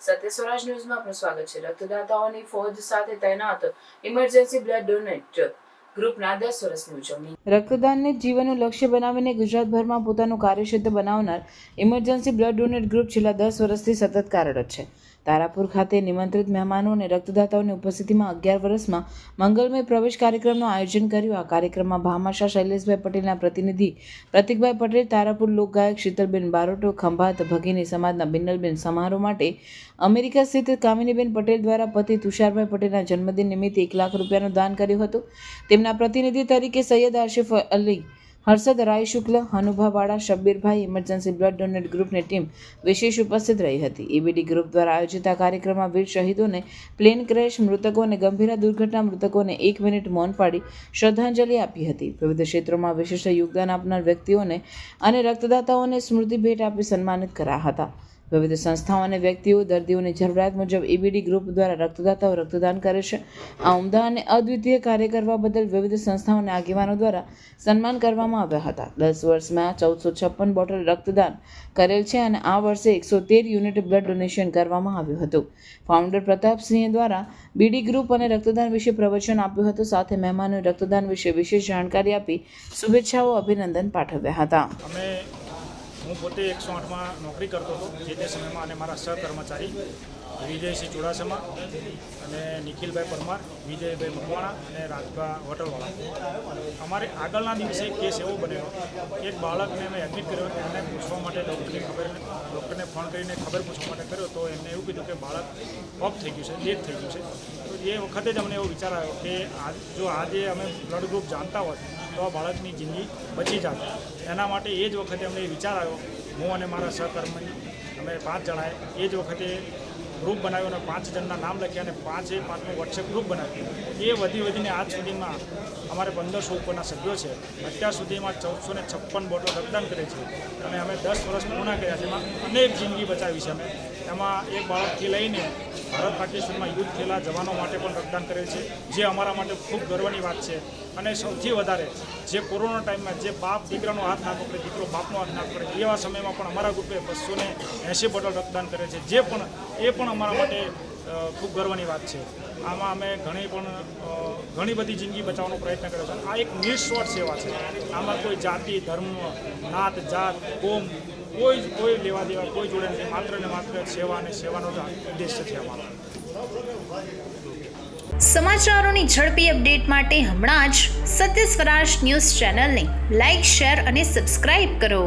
સત્ય સ્વરાજ ન્યૂઝમાં આપનું સ્વાગત છે. રક્તદાતાઓની ફોજ સાથે તૈનાત ઇમરજન્સી બ્લડ ડોનેટ ગ્રુપના દસ વર્ષની ઉજવણી. રક્તદાનને જીવનનું લક્ષ્ય બનાવીને ગુજરાતભરમાં પોતાનું કાર્યક્ષેત્ર બનાવનાર ઇમરજન્સી બ્લડ ડોનેટ ગ્રુપ છેલ્લા દસ વર્ષથી સતત કાર્યરત છે. તારાપુર ખાતે નિમંત્રિત મહેમાનો અને રક્તદાતાઓની ઉપસ્થિતિમાં અગિયાર વર્ષમાં મંગલમય પ્રવેશ કાર્યક્રમનું આયોજન કર્યું. આ કાર્યક્રમમાં ભામાશા શૈલેષભાઈ પટેલના પ્રતિનિધિ પ્રતિકભાઈ પટેલ, તારાપુર લોકગાયક શીતલબેન બારોટો, ખંભાત ભગીની સમાજના બિન્નલબેન સમારોહ માટે અમેરિકા સ્થિત કામિનીબેન પટેલ દ્વારા પતિ તુષારભાઈ પટેલના જન્મદિન નિમિત્તે એક લાખ રૂપિયાનું દાન કર્યું હતું. તેમના પ્રતિનિધિ તરીકે સૈયદ આશિફ અલી હર્ષદ રાય શુક્લ, હનુભાવાળા, શબ્બીરભાઈ ઇમરજન્સી બ્લડ ડોનેટ ગ્રુપની ટીમ વિશેષ ઉપસ્થિત રહી હતી. ઈબીડી ગ્રુપ દ્વારા આયોજિત આ કાર્યક્રમમાં વીર શહીદોને પ્લેન ક્રેશ મૃતકો અને ગંભીર દુર્ઘટના મૃતકોને એક મિનિટ મૌન પાડી શ્રદ્ધાંજલિ આપી હતી. વિવિધ ક્ષેત્રોમાં વિશિષ્ટ યોગદાન આપનાર વ્યક્તિઓને અને રક્તદાતાઓને સ્મૃતિ ભેટ આપી સન્માનિત કર્યા હતા. વિવિધ સંસ્થાઓ અને વ્યક્તિઓ દર્દીઓની જરૂરિયાત મુજબ ઈબીડી ગ્રુપ દ્વારા રક્તદાતાઓ રક્તદાન કરે છે. આ ઉમદા અને અદ્વિતીય કાર્ય કરવા બદલ વિવિધ સંસ્થાઓ અને આગેવાનો દ્વારા સન્માન કરવામાં આવ્યા હતા. દસ વર્ષમાં ચૌદસો છપ્પન બોટલ રક્તદાન કરેલ છે અને આ વર્ષે એકસો તેર યુનિટ બ્લડ ડોનેશન કરવામાં આવ્યું હતું. ફાઉન્ડર પ્રતાપસિંહ દ્વારા બીડી ગ્રુપ અને રક્તદાન વિશે પ્રવચન આપ્યું હતું. સાથે મહેમાનોએ રક્તદાન વિશે વિશેષ જાણકારી આપી શુભેચ્છાઓ, અભિનંદન પાઠવ્યા હતા. અમે હું પોતે એકસો આઠમાં નોકરી કરતો હતો જે તે સમયમાં અને મારા સહકર્મચારી વિજયસિંહ ચુડાસમા અને નિખિલભાઈ પરમાર, વિજયભાઈ મકવાણા અને રાજભા હોટલવાળા અમારે આગળના દિવસે એક કેસ એવો બન્યો કે એક બાળકને અમે એડમિટ કર્યો એને પૂછવા માટે ડૉક્ટરની ખબર ડૉક્ટરને ફોન કરીને ખબર પૂછવા માટે કર્યો તો એમને એવું કીધું કે બાળક ઓફ થઈ ગયું છે ડેથ થઈ ગયું છે. તો એ વખતે જ અમને એવો વિચાર આવ્યો કે આ, જો આજે અમે બ્લડ ગ્રુપ જાણતા હોત તો આ બાળકની જિંદગી બચી જાત એના માટે એ જ વખતે અમને વિચાર આવ્યો. હું અને મારા સહકર્મી, અમે પાંચ જણાએ એ જ વખતે ગ્રુપ બનાવ્યો અને પાંચ જણના નામ લખ્યા અને પાંચે પાંચનું વોટ્સએપ ગ્રુપ બનાવ્યું. એ વધી વધીને આજ સુધીમાં અમારે પંદરસો ઉપરના સભ્યો છે. અત્યાર સુધીમાં ચૌદસો ને છપ્પન બોટલ રક્તદાન કરે છે. અને અમે દસ વર્ષ પૂર્ણ કર્યા છે. એમાં અનેક જિંદગી બચાવી છે અમે. એમાં એક બાળકથી લઈને ભારત પાકિસ્તાનમાં યુદ્ધ થયેલા જવાનો માટે પણ રક્તદાન કરેલ છે, જે અમારા માટે ખૂબ ગર્વની વાત છે. અને સૌથી વધારે, જે કોરોના ટાઈમમાં જે બાપ દીકરાનો હાથ ના પકડે દીકરો બાપનો હાથ ના પકડે એવા સમયમાં પણ અમારા ગ્રુપે બસો ને એંસી બોટલ રક્તદાન કરે છે, જે પણ, એ પણ અમારા માટે ખૂબ ગર્વની વાત છે. આમાં અમે ઘણી પણ ઘણી બધી જિંદગી બચાવવાનો પ્રયત્ન કર્યો છે. આ એક નિઃસ્વાર્થ સેવા છે. આમાં કોઈ જાતિ, ધર્મ, નાત, જાત, કોમ કોઈ કોઈ લેવા દેવા, કોઈ જોડે નથી. માત્ર ને માત્ર સેવા અને સેવાનો જ ઉદ્દેશ્ય છે અમારો. સમાચારોની ઝડપી અપડેટ માટે હમણાં જ સત્ય સ્વરાજ ન્યૂઝ ચેનલને લાઇક શેર અને સબસ્ક્રાઇબ કરો.